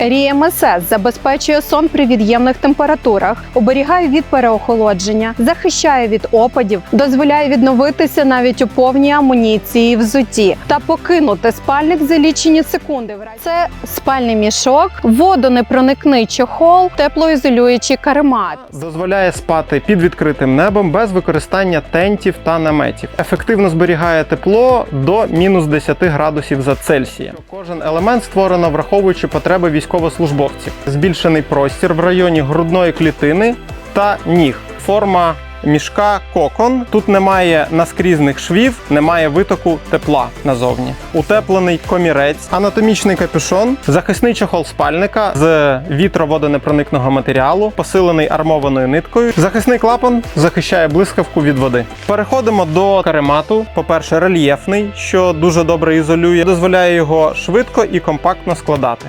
Рія МСС забезпечує сон при від'ємних температурах, оберігає від переохолодження, захищає від опадів, дозволяє відновитися навіть у повній амуніції і взутті та покинути спальник за лічені секунди. Це спальний мішок, водонепроникний чохол, теплоізолюючий каремат. Дозволяє спати під відкритим небом без використання тентів та наметів. Ефективно зберігає тепло до мінус 10 градусів за Цельсія. Кожен елемент створено враховуючи потреби військовослужбовців. Збільшений простір в районі грудної клітини та ніг. Форма мішка кокон. Тут немає наскрізних швів, немає витоку тепла назовні. Утеплений комірець, анатомічний капюшон, захисний чохол спальника з вітроводонепроникного матеріалу, посилений армованою ниткою. Захисний клапан захищає блискавку від води. Переходимо до каремату. По-перше, рельєфний, що дуже добре ізолює, дозволяє його швидко і компактно складати.